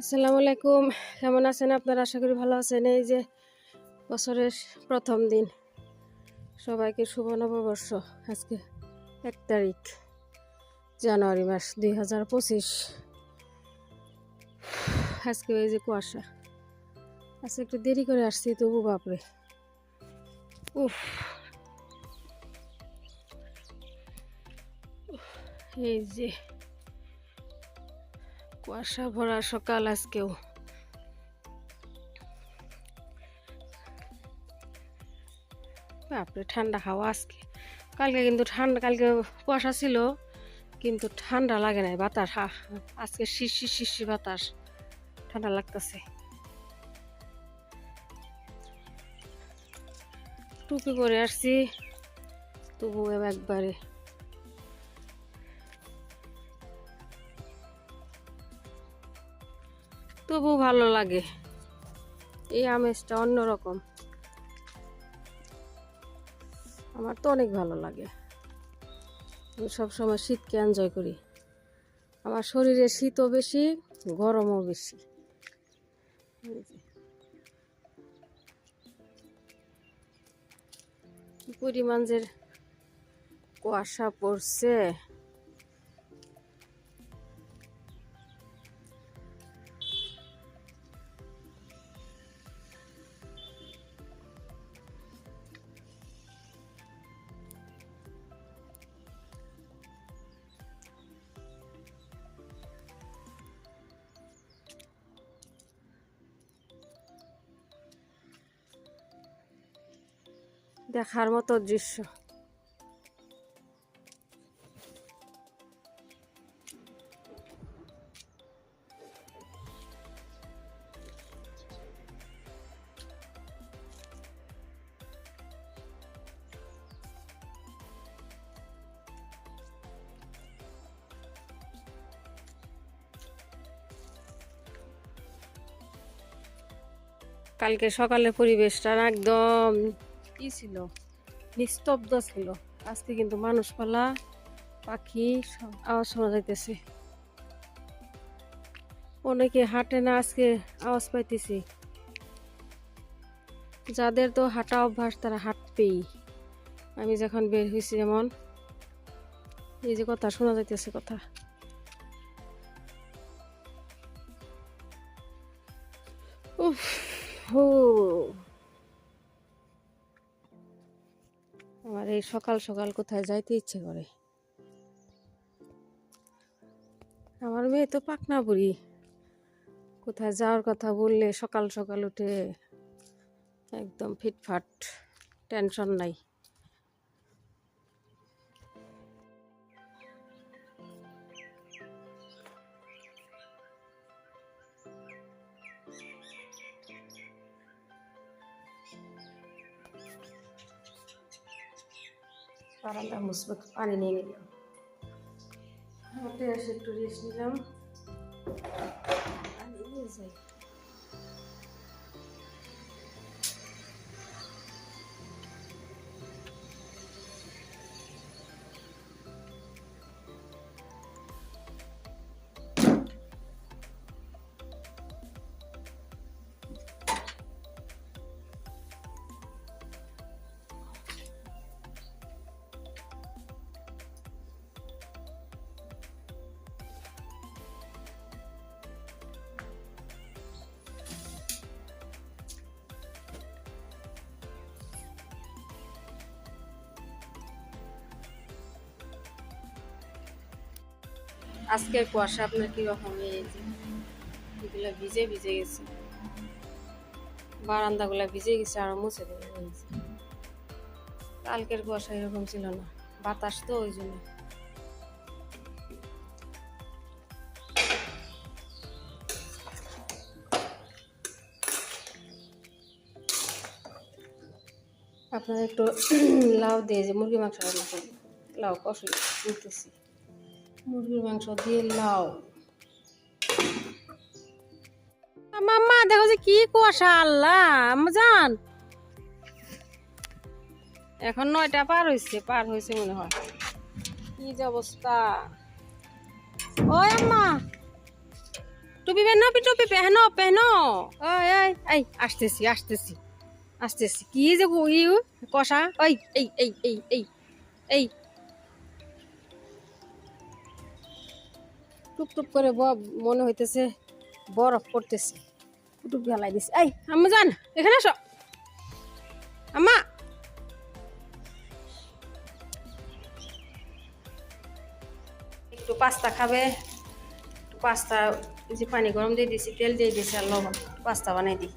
আসসালামু আলাইকুম। কেমন আছেন আপনারা? আশা করি ভালো আছেন। এই যে বছরের প্রথম দিন। সবাইকে শুভ নববর্ষ। আজকে এক তারিখ, জানুয়ারি মাস দুই হাজার পঁচিশ। আজকে এই যে কুয়াশা। আজকে একটু দেরি করে আসছি, তবু বাপরে। উফ, এই যে কুয়াশা ভরা সকাল আজকেও। বাপরে, ঠান্ডা হাওয়া আজকে। কালকে কিন্তু ঠান্ডা, কালকে কুয়াশা ছিল, কিন্তু ঠান্ডা লাগে নাই, বাতাস আজকে শিশি শিশি বাতাস। ঠান্ডা লাগতেছে। টুপি পরে আসছি তবু একবারে তবু ভালো লাগে। এই আমেজটা অন্যরকম। আমার তো অনেক ভালো লাগে। আমি সবসময় শীতকে এনজয় করি। আমার শরীরে শীতও বেশি, গরমও বেশি। পরিমাণ যে কুয়াশা পড়ছে। দেখার মতো দৃশ্য। কালকে সকালে পরিবেশটা একদম কি ছিল, নিস্তব্ধ ছিল। আজকে কিন্তু মানুষ পালা পাখি আওয়াজ শোনা যাইতেছে। অনেকে হাঁটে না, আজকে আওয়াজ পাইতেছি। যাদের তো হাঁটা অভ্যাস, তারা হাঁটবেই। আমি যখন বের হয়েছি যেমন, এই যে কথা শোনা যাইতেছে কথা। উফ, হো। আমার এই সকাল সকাল কোথায় যাইতে ইচ্ছে করে? আমার মেয়ে তো পাকনা বুড়ি। কোথায় যাওয়ার কথা বললে সকাল সকাল উঠে একদম ফিটফাট, টেনশন নাই। বারান্দা মুসবে পানি নিয়ে নিলাম হাতে এসে একটু রেস্ট নিলাম নিয়ে যাই আজকের কুয়াশা আপনার কীরকম যে এগুলা ভিজে ভিজে গেছে। বারান্দাগুলা ভিজে গেছে আর মুছে দেবে কালকের কুয়াশা এরকম ছিল না। বাতাস তো ওই জন্য। আপনারা একটু লাউ দিয়ে যে মুরগি মাংস লাউ কষে তুলতেছি মুরগির মাংস দিয়ে লাউ মাম্মা, দেখো যে কি কুয়াশা, আল্লাহ জান এখন নয়টা পার হয়েছে পার হয়েছে মনে হয়। কি যে অবস্থা। ওই আম্মা, টুপি পেনো টুপি পেহনো পেহনো ওই এই, আসতেছি আসতেছি আসতেছি। কি যে কষা ওই, এই এই এই এই এই টুপ টুপ করে মনে হইতেছে বরফ পড়তেছে। টুপ জ্বালাই দিছে। এই, আম্মা যান, এখানে আসো। আম্মা। একটু পাস্তা খাবে পাস্তা যে পানি গরম দিয়ে দিছি, তেল দিয়ে দিছি আর লবণ। পাস্তা বানাই দিই।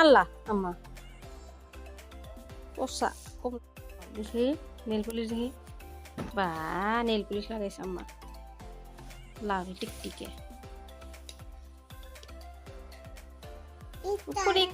আল্লাহ আম্মা। কম দেখি নেল পুলিশ দেখি। বা নেল পুলিশ লাগাইছে আম্মা। লাল টিকটিকে কুকুরি